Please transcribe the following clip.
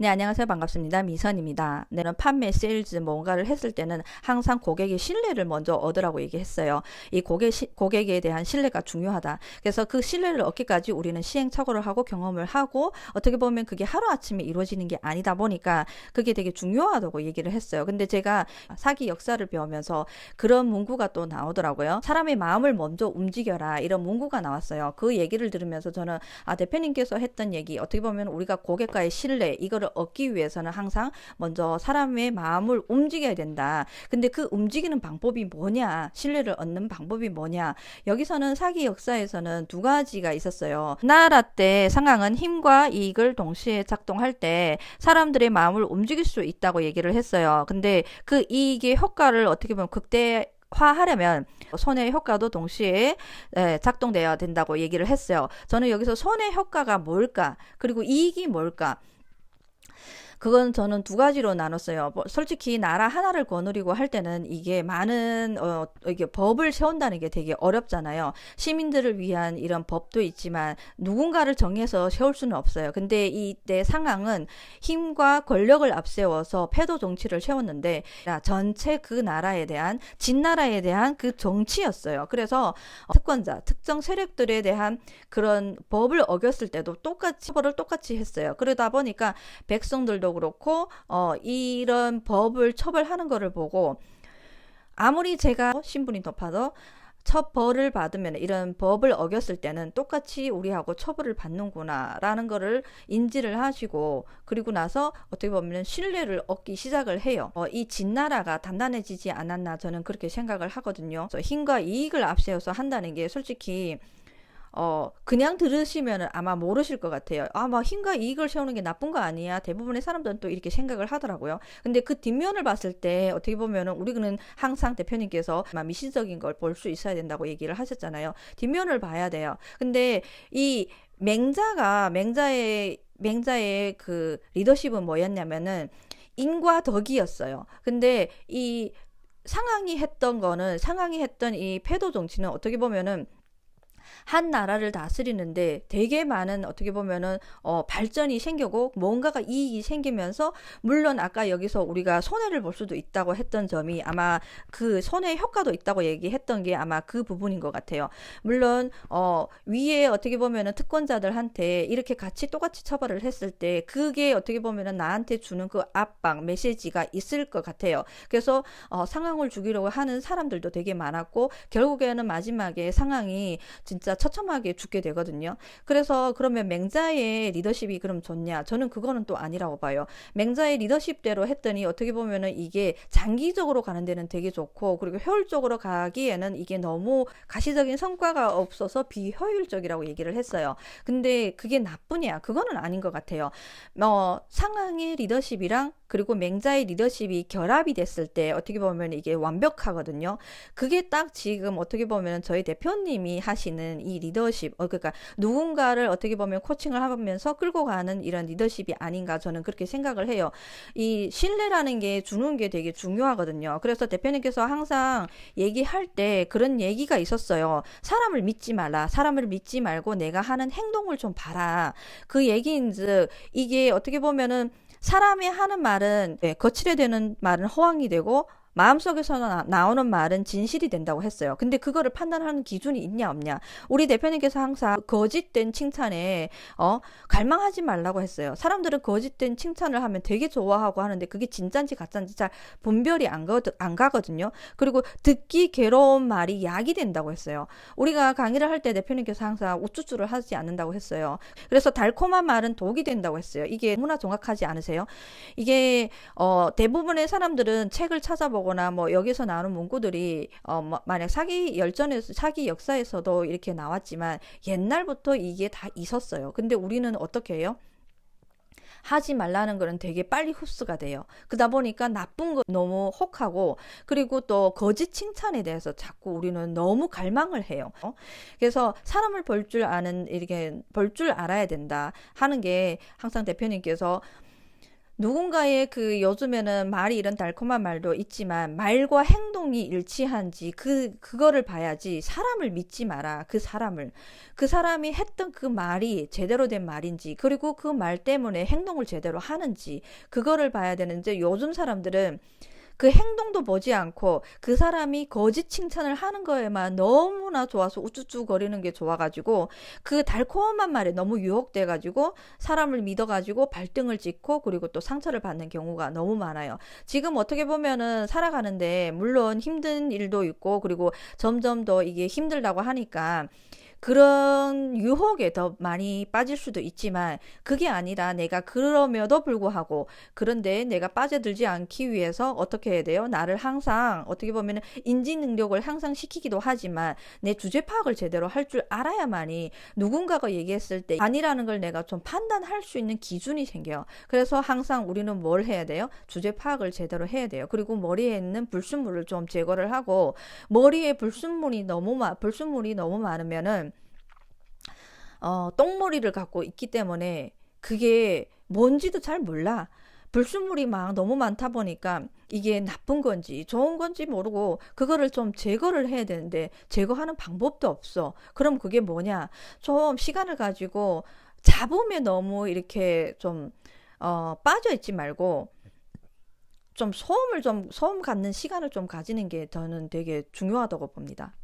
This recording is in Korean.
네, 안녕하세요. 반갑습니다. 미선입니다. 내는 판매, 세일즈 뭔가를 했을 때는 항상 고객의 신뢰를 먼저 얻으라고 얘기했어요. 이 고객, 시, 고객에 대한 신뢰가 중요하다. 그래서 그 신뢰를 얻기까지 우리는 시행착오를 하고 경험을 하고 어떻게 보면 그게 하루아침에 이루어지는 게 아니다 보니까 그게 되게 중요하다고 얘기를 했어요. 근데 제가 사기 역사를 배우면서 그런 문구가 또 나오더라고요. 사람의 마음을 먼저 움직여라. 이런 문구가 나왔어요. 그 얘기를 들으면서 저는 아, 대표님께서 했던 얘기 어떻게 보면 우리가 고객과의 신뢰 이거를 얻기 위해서는 항상 먼저 사람의 마음을 움직여야 된다. 근데 그 움직이는 방법이 뭐냐? 신뢰를 얻는 방법이 뭐냐? 여기서는 사기 역사에서는 두 가지가 있었어요. 나라 때 상황은 힘과 이익을 동시에 작동할 때 사람들의 마음을 움직일 수 있다고 얘기를 했어요. 근데 그 이익의 효과를 어떻게 보면 극대 화하려면 손해 효과도 동시에 작동되어야 된다고 얘기를 했어요. 저는 여기서 손해 효과가 뭘까? 그리고 이익이 뭘까? 그건 저는 두 가지로 나눴어요. 뭐 솔직히 나라 하나를 거느리고 할 때는 이게 많은 어 이게 법을 세운다는 게 되게 어렵잖아요. 시민들을 위한 이런 법도 있지만 누군가를 정해서 세울 수는 없어요. 근데 이때 상황은 힘과 권력을 앞세워서 패도 정치를 세웠는데 전체 그 나라에 대한 진나라에 대한 그 정치였어요. 그래서 특권자, 특정 세력들에 대한 그런 법을 어겼을 때도 똑같이 법을 똑같이 했어요. 그러다 보니까 백성들도 그렇고 어, 이런 법을 처벌하는 거를 보고 아무리 제가 신분이 높아도 첫 벌을 받으면 이런 법을 어겼을 때는 똑같이 우리하고 처벌을 받는구나라는 거를 인지를 하시고 그리고 나서 어떻게 보면 신뢰를 얻기 시작을 해요. 어, 이 진나라가 단단해지지 않았나 저는 그렇게 생각을 하거든요. 힘과 이익을 앞세워서 한다는 게 솔직히 어, 그냥 들으시면 아마 모르실 것 같아요. 아마 힘과 이익을 세우는 게 나쁜 거 아니야. 대부분의 사람들은 또 이렇게 생각을 하더라고요. 근데 그 뒷면을 봤을 때 어떻게 보면은 우리는 항상 대표님께서 미시적인 걸 볼 수 있어야 된다고 얘기를 하셨잖아요. 뒷면을 봐야 돼요. 근데 이 맹자가 맹자의 맹자의 그 리더십은 뭐였냐면은 인과 덕이었어요. 근데 이 상황이 했던 거는 상황이 했던 이 패도 정치는 어떻게 보면은 한 나라를 다스리는데 되게 많은 어떻게 보면은 어, 발전이 생기고 뭔가가 이익이 생기면서 물론 아까 여기서 우리가 손해를 볼 수도 있다고 했던 점이 아마 그 손해 효과도 있다고 얘기했던 게 아마 그 부분인 것 같아요. 물론 어, 위에 어떻게 보면은 특권자들한테 이렇게 같이 똑같이 처벌을 했을 때 그게 어떻게 보면은 나한테 주는 그 압박 메시지가 있을 것 같아요. 그래서 어, 상황을 죽이려고 하는 사람들도 되게 많았고 결국에는 마지막에 상황이 진짜 처참하게 죽게 되거든요. 그래서 그러면 맹자의 리더십이 그럼 좋냐? 저는 그거는 또 아니라고 봐요. 맹자의 리더십대로 했더니 어떻게 보면은 이게 장기적으로 가는 데는 되게 좋고 그리고 효율적으로 가기에는 이게 너무 가시적인 성과가 없어서 비효율적이라고 얘기를 했어요. 근데 그게 나쁘냐? 그거는 아닌 것 같아요. 어, 상황의 리더십이랑 그리고 맹자의 리더십이 결합이 됐을 때 어떻게 보면 이게 완벽하거든요. 그게 딱 지금 어떻게 보면 저희 대표님이 하시는 이 리더십, 어, 그러니까 누군가를 어떻게 보면 코칭을 하면서 끌고 가는 이런 리더십이 아닌가 저는 그렇게 생각을 해요. 이 신뢰라는 게 주는 게 되게 중요하거든요. 그래서 대표님께서 항상 얘기할 때 그런 얘기가 있었어요. 사람을 믿지 말라. 사람을 믿지 말고 내가 하는 행동을 좀 봐라. 그 얘기인즉 이게 어떻게 보면은 사람이 하는 말은 네, 거칠게 되는 말은 허황이 되고 마음속에서 나, 오는 말은 진실이 된다고 했어요. 근데 그거를 판단하는 기준이 있냐 없냐. 우리 대표님께서 항상 거짓된 칭찬에 어 갈망하지 말라고 했어요. 사람들은 거짓된 칭찬을 하면 되게 좋아하고 하는데 그게 진짠지 가짠지 잘 분별이 안, 가, 안 가거든요. 그리고 듣기 괴로운 말이 약이 된다고 했어요. 우리가 강의를 할 때 대표님께서 항상 우쭈쭈를 하지 않는다고 했어요. 그래서 달콤한 말은 독이 된다고 했어요. 이게 너무나 정확하지 않으세요? 이게 어 대부분의 사람들은 책을 찾아보고 보 거나 뭐 여기서 나오는 문구들이 어 뭐 만약 사기 열전에서 사기 역사에서도 이렇게 나왔지만 옛날부터 이게 다 있었어요. 근데 우리는 어떻게 해요? 하지 말라는 거는 되게 빨리 흡수가 돼요. 그러다 보니까 나쁜 거 너무 혹하고 그리고 또 거짓 칭찬에 대해서 자꾸 우리는 너무 갈망을 해요. 어? 그래서 사람을 볼 줄 아는 이렇게 볼 줄 알아야 된다 하는 게 항상 대표님께서 누군가의 그 요즘에는 말이 이런 달콤한 말도 있지만 말과 행동이 일치한지 그 그거를 봐야지 사람을 믿지 마라. 그 사람을 그 사람이 했던 그 말이 제대로 된 말인지 그리고 그 말 때문에 행동을 제대로 하는지 그거를 봐야 되는데 요즘 사람들은 그 행동도 보지 않고 그 사람이 거짓 칭찬을 하는 거에만 너무나 좋아서 우쭈쭈 거리는 게 좋아가지고 그 달콤한 말에 너무 유혹돼가지고 사람을 믿어가지고 발등을 찍고 그리고 또 상처를 받는 경우가 너무 많아요. 지금 어떻게 보면은 살아가는데 물론 힘든 일도 있고 그리고 점점 더 이게 힘들다고 하니까 그런 유혹에 더 많이 빠질 수도 있지만 그게 아니라 내가 그럼에도 불구하고 그런데 내가 빠져들지 않기 위해서 어떻게 해야 돼요? 나를 항상 어떻게 보면 인지 능력을 향상 시키기도 하지만 내 주제 파악을 제대로 할 줄 알아야만이 누군가가 얘기했을 때 아니라는 걸 내가 좀 판단할 수 있는 기준이 생겨요. 그래서 항상 우리는 뭘 해야 돼요? 주제 파악을 제대로 해야 돼요. 그리고 머리에 있는 불순물을 좀 제거를 하고 머리에 불순물이 너무 많 불순물이 너무 많으면은 어, 똥머리를 갖고 있기 때문에 그게 뭔지도 잘 몰라. 불순물이 막 너무 많다 보니까 이게 나쁜 건지 좋은 건지 모르고 그거를 좀 제거를 해야 되는데 제거하는 방법도 없어. 그럼 그게 뭐냐? 좀 시간을 가지고 잡음에 너무 이렇게 좀 어, 빠져 있지 말고 좀 소음을 좀 소음 갖는 시간을 좀 가지는 게 저는 되게 중요하다고 봅니다.